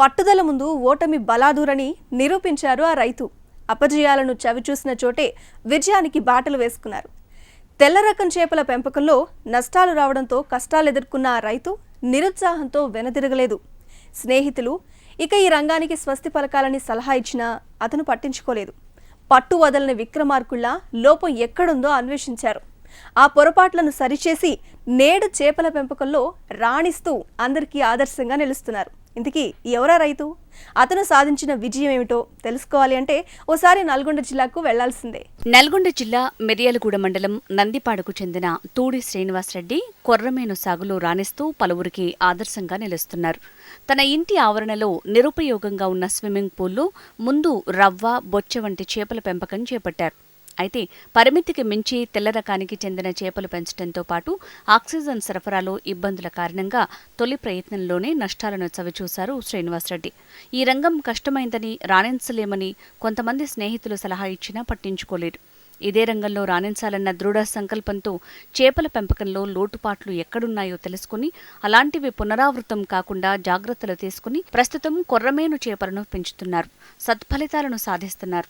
పట్టుదల ముందు ఓటమి బలాదూరని నిరూపించారు ఆ రైతు. అపజయాలను చవిచూసిన చోటే విజయానికి బాటలు వేసుకున్నారు. తెల్ల రకం చేపల పెంపకంలో నష్టాలు రావడంతో కష్టాలు ఎదుర్కొన్న ఆ రైతు నిరుత్సాహంతో వెనదిరగలేదు. స్నేహితులు ఇక ఈ రంగానికి స్వస్తి పలకాలని సలహా ఇచ్చినా అతను పట్టించుకోలేదు. పట్టు వదలని విక్రమార్కుళ్ళ లోపం ఎక్కడుందో అన్వేషించారు. ఆ పొరపాట్లను సరిచేసి నేడు చేపల పెంపకంలో రాణిస్తూ అందరికీ ఆదర్శంగా నిలుస్తున్నారు. ఇంతకీ ఎవరా రైతు? అతను సాధించిన విజయం ఏమిటో తెలుసుకోవాలి అంటే ఓసారి నల్గొండ జిల్లాకు వెళ్ళాల్సిందే. నల్గొండ జిల్లా మిర్యాలగూడ మండలం నందిపాడుకు చెందిన తూడి శ్రీనివాసరెడ్డి కొర్రమేను సాగులో రాణిస్తూ పలువురికి ఆదర్శంగా నిలుస్తున్నారు. తన ఇంటి ఆవరణలో నిరుపయోగంగా ఉన్న స్విమ్మింగ్ పూల్లో ముందు రవ్వ బొచ్చ వంటి చేపల పెంపకం చేపట్టారు. అయితే పరిమితికి మించి తెల్ల రకానికి చెందిన చేపలు పెంచడంతో పాటు ఆక్సిజన్ సరఫరాలో ఇబ్బందుల కారణంగా తొలి ప్రయత్నంలోనే నష్టాలను చవిచూశారు శ్రీనివాసరెడ్డి. ఈ రంగం కష్టమైందని రాణించలేమని కొంతమంది స్నేహితులు సలహా ఇచ్చినా పట్టించుకోలేదు. ఇదే రంగంలో రాణించాలన్న దృఢ సంకల్పంతో చేపల పెంపకంలో లోటుపాట్లు ఎక్కడున్నాయో తెలుసుకుని అలాంటివి పునరావృతం కాకుండా జాగ్రత్తలు తీసుకుని ప్రస్తుతం కొర్రమేను చేపలను పెంచుతున్నారు. సత్ఫలితాలను సాధిస్తున్నారు.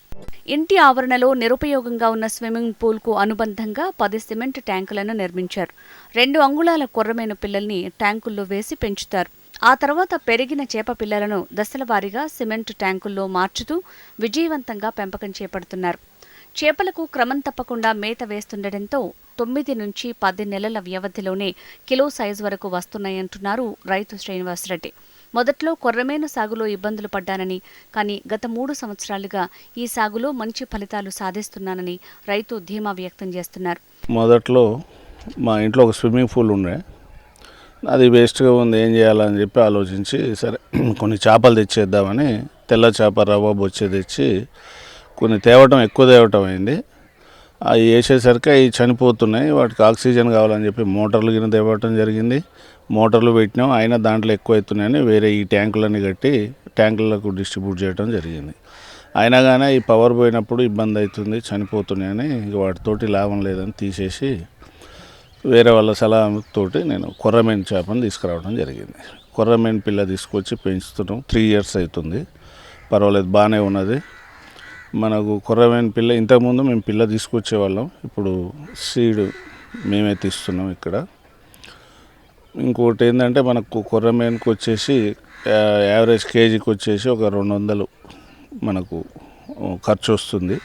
ఇంటి ఆవరణలో నిరుపయోగంగా ఉన్న స్విమ్మింగ్ పూల్కు అనుబంధంగా పది సిమెంట్ ట్యాంకులను నిర్మించారు. రెండు అంగుళాల కొర్రమేను పిల్లల్ని ట్యాంకుల్లో వేసి పెంచుతారు. ఆ తర్వాత పెరిగిన చేప పిల్లలను దశలవారీగా సిమెంట్ ట్యాంకుల్లో మార్చుతూ విజయవంతంగా పెంపకం చేపడుతున్నారు. చేపలకు క్రమం తప్పకుండా మేత వేస్తుండటంతో తొమ్మిది నుంచి పది నెలల వ్యవధిలోనే కిలో సైజు వరకు వస్తున్నాయంటున్నారు రైతు శ్రీనివాసరెడ్డి. మొదట్లో కొర్రమేను సాగులో ఇబ్బందులు పడ్డానని కానీ గత మూడు సంవత్సరాలుగా ఈ సాగులో మంచి ఫలితాలు సాధిస్తున్నానని రైతు ధీమా వ్యక్తం చేస్తున్నారు. మొదట్లో మా ఇంట్లో ఒక స్విమ్మింగ్ పూల్ ఉండే. అది వేస్ట్గా ఉంది ఏం చేయాలని చెప్పి ఆలోచించి సరే కొన్ని చేపలు తెచ్చేద్దామని తెల్ల చేప రవ్వ బొచ్చే తెచ్చి కొన్ని తేవటం ఎక్కువ తేవటం అయింది. అవి వేసేసరికి అవి చనిపోతున్నాయి. వాటికి ఆక్సిజన్ కావాలని చెప్పి మోటార్లు కింద తేవటం జరిగింది. మోటార్లు పెట్టినాం. అయినా దాంట్లో ఎక్కువ అవుతున్నాయని వేరే ఈ ట్యాంకులన్నీ కట్టి ట్యాంకులకు డిస్ట్రిబ్యూట్ చేయడం జరిగింది. అయినా కానీ ఈ పవర్ పోయినప్పుడు ఇబ్బంది అవుతుంది చనిపోతున్నాయని ఇక వాటితోటి లాభం లేదని తీసేసి వేరే వాళ్ళ సలహాతోటి నేను కొర్రమేన్ చేపను తీసుకురావడం జరిగింది. కొర్రమేన్ పిల్ల తీసుకొచ్చి పెంచుతున్నాం. త్రీ ఇయర్స్ అవుతుంది. పర్వాలేదు బాగానే ఉన్నది. మనకు కుర్రమైన పిల్ల ఇంతకుముందు మేము పిల్ల తీసుకొచ్చేవాళ్ళం. ఇప్పుడు సీడ్ మేమే తీస్తున్నాం ఇక్కడ. ఇంకోటి ఏంటంటే మనకు కొర్రమేన్కి వచ్చేసి యావరేజ్ కేజీకి వచ్చేసి ఒక రెండు వందలు మనకు ఖర్చు వస్తుంది.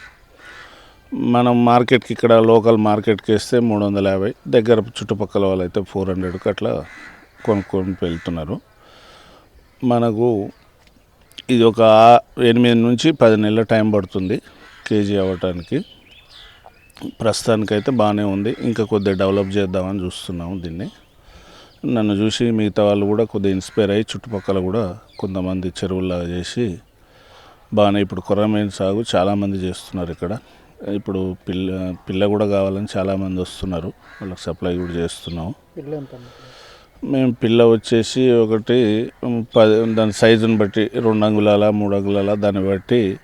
మనం మార్కెట్కి ఇక్కడ లోకల్ మార్కెట్కి వేస్తే మూడు వందల యాభై. దగ్గర చుట్టుపక్కల వాళ్ళు అయితే ఫోర్ హండ్రెడ్కి అట్లా కొనుక్కొని వెళ్తున్నారు. మనకు ఇది ఒక ఎనిమిది నుంచి పది నెలల టైం పడుతుంది కేజీ అవ్వటానికి. ప్రస్తుతానికైతే బాగానే ఉంది. ఇంకా కొద్దిగా డెవలప్ చేద్దామని చూస్తున్నాము దీన్ని. నన్ను చూసి మిగతా వాళ్ళు కూడా కొద్దిగా ఇన్స్పైర్ అయ్యి చుట్టుపక్కల కూడా కొంతమంది చెరువుల్లాగా చేసి బాగానే ఇప్పుడు కొర్రమేన్ సాగు చాలామంది చేస్తున్నారు ఇక్కడ. ఇప్పుడు పిల్ల పిల్ల కూడా కావాలని చాలామంది వస్తున్నారు. వాళ్ళకి సప్లై కూడా చేస్తున్నాము. మేము పిల్ల వచ్చేసి ఒకటి పది దాని సైజుని బట్టి రెండు అంగుళాల మూడు అంగుళాల దాన్ని బట్టి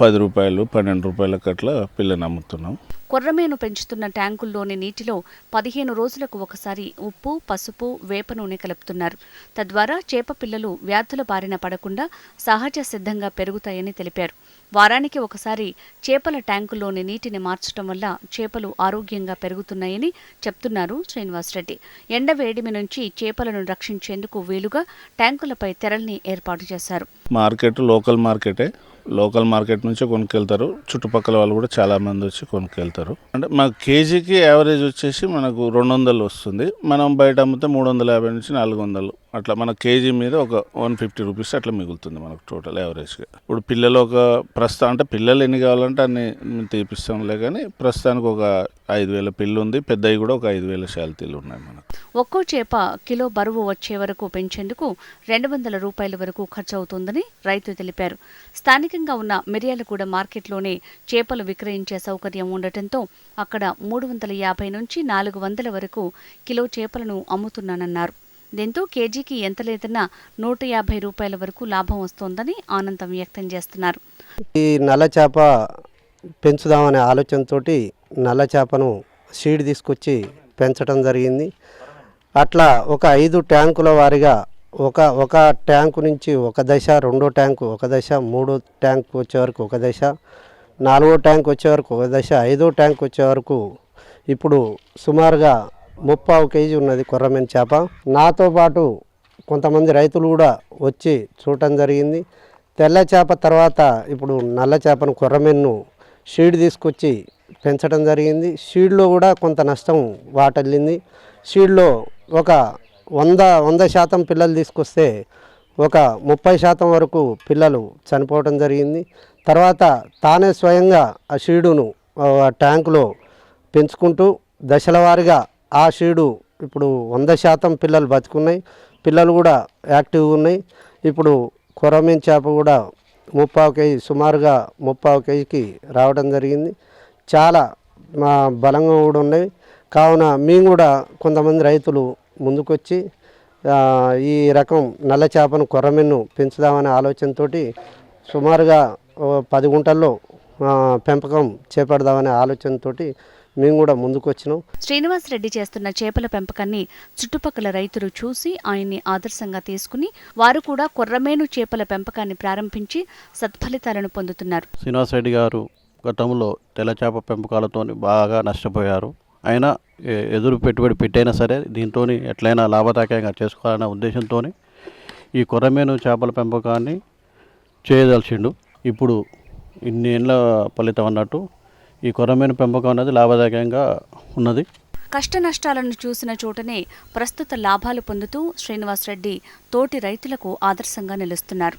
పది రూపాయలు పన్నెండు రూపాయలకు పిల్లని అమ్ముతున్నాం. కొర్రమేను పెంచుతున్న ట్యాంకుల్లోని నీటిలో పదిహేను రోజులకు ఒకసారి ఉప్పు పసుపు వేప నూనె కలుపుతున్నారు. తద్వారా చేప పిల్లలు వ్యాధుల బారిన పడకుండా సహజ సిద్ధంగా పెరుగుతాయని తెలిపారు. వారానికి ఒకసారి చేపల ట్యాంకుల్లోని నీటిని మార్చడం వల్ల చేపలు ఆరోగ్యంగా పెరుగుతున్నాయని చెప్తున్నారు శ్రీనివాసరెడ్డి. ఎండ వేడిమి నుంచి చేపలను రక్షించేందుకు వీలుగా ట్యాంకులపై తెరల్ని ఏర్పాటు చేశారు. మార్కెట్ లోకల్ మార్కెటే. లోకల్ మార్కెట్ నుంచే కొనుక్కెళ్తారు. చుట్టుపక్కల వాళ్ళు కూడా చాలామంది వచ్చి కొనుక్కెళ్తారు. అంటే మాకు కేజీకి యావరేజ్ వచ్చేసి మనకు రెండు వందలు వస్తుంది. మనం బయట అమ్మితే మూడు వందల యాభై నుంచి నాలుగు వందలు. అట్లా మన కేజీ మీద ఒక వన్ ఫిఫ్టీ రూపీస్ అట్లా మిగులుతుంది మనకు టోటల్ యావరేజ్గా. ఇప్పుడు పిల్లలు ఒక ప్రస్తుతం అంటే పిల్లలు ఎన్ని కావాలంటే అన్ని తీపిస్తాంలే కానీ ప్రస్తుతానికి ఒక ఐదు వేల పిల్లు ఉంది పెద్దవి కూడా ఒక ఐదు వేల శాలతీలు ఉన్నాయి మనకు. ఒక్కో చేప కిలో బరువు వచ్చే వరకు పెంచేందుకు రెండు వందల రూపాయల వరకు ఖర్చు అవుతుందని రైతు తెలిపారు. స్థానికంగా ఉన్న మిర్యాలగూడ మార్కెట్లోనే చేపలు విక్రయించే సౌకర్యం ఉండటంతో అక్కడ మూడు వందల యాభై నుంచి నాలుగు వందల వరకు కిలో చేపలను అమ్ముతున్నానన్నారు. దీంతో కేజీకి ఎంత లేదన్నా నూట యాభై రూపాయల వరకు లాభం వస్తోందని ఆనందం వ్యక్తం చేస్తున్నారు. ఈ నల్ల చేప పెంచుదామనే ఆలోచనతోటి నల్ల చేపను సీడ్ తీసుకొచ్చి పెంచడం జరిగింది. అట్లా ఒక ఐదు ట్యాంకుల వారిగా ఒక ఒక ట్యాంకు నుంచి ఒక దశ రెండో ట్యాంకు ఒక దశ మూడో ట్యాంక్ వచ్చే వరకు ఒక దశ నాలుగో ట్యాంక్ వచ్చే వరకు ఒక దశ ఐదో ట్యాంక్ వచ్చే వరకు ఇప్పుడు సుమారుగా ముప్పావు కేజీ ఉన్నది కొర్రమెన్ చేప. నాతో పాటు కొంతమంది రైతులు కూడా వచ్చి చూడటం జరిగింది. తెల్ల చేప తర్వాత ఇప్పుడు నల్ల చేపను కొర్రమెన్ను షీడ్ తీసుకొచ్చి పెంచడం జరిగింది. షీడ్లో కూడా కొంత నష్టం వాటల్లింది. షీడ్లో ఒక వంద వంద శాతం పిల్లలు తీసుకొస్తే ఒక ముప్పై శాతం వరకు పిల్లలు చనిపోవడం జరిగింది. తర్వాత తానే స్వయంగా ఆ షీడును ఆ ట్యాంకులో పెంచుకుంటూ దశల వారీగా ఆ షీడు ఇప్పుడు వంద శాతం పిల్లలు బతుకున్నాయి. పిల్లలు కూడా యాక్టివ్గా ఉన్నాయి. ఇప్పుడు కొరమీన్ చేప కూడా ముప్పావు కేజీ సుమారుగా ముప్పావు కేజీకి రావడం జరిగింది. చాలా మా బలంగా కూడా ఉన్నాయి. కావున మేము కూడా కొంతమంది రైతులు ముందుకొచ్చి ఈ రకం నల్ల చేపను కొర్రమీన్ను పెంచుదామనే ఆలోచనతో సుమారుగా పది గుంటల్లో పెంపకం చేపడదామనే ఆలోచనతోటి మేము కూడా ముందుకు వచ్చినాం శ్రీనివాస్ రెడ్డి చేస్తున్న చేపల పెంపకాన్ని చుట్టుపక్కల రైతులు చూసి ఆయన్ని ఆదర్శంగా తీసుకుని వారు కూడా కొర్రమేను చేపల పెంపకాన్ని ప్రారంభించి సత్ఫలితాలను పొందుతున్నారు. శ్రీనివాస్ రెడ్డి గారు గతంలో తెల్లచేప పెంపకాలతో బాగా నష్టపోయారు. అయినా ఎదురు పెట్టుబడి పెట్టైనా సరే దీంతో ఎట్లయినా లాభదాయకంగా చేసుకోవాలనే ఉద్దేశంతో ఈ కొర్రమేను చేపల పెంపకాన్ని చేయదలిచిండు. ఇప్పుడు ఇన్ని ఏళ్ళ ఫలితం అన్నట్టు ఈ కొరమైన పెంపకం అనేది లాభదాయకంగా ఉన్నది. కష్ట నష్టాలను చూసిన చోటనే ప్రస్తుత లాభాలు పొందుతూ శ్రీనివాస్ రెడ్డి తోటి రైతులకు ఆదర్శంగా నిలుస్తున్నారు.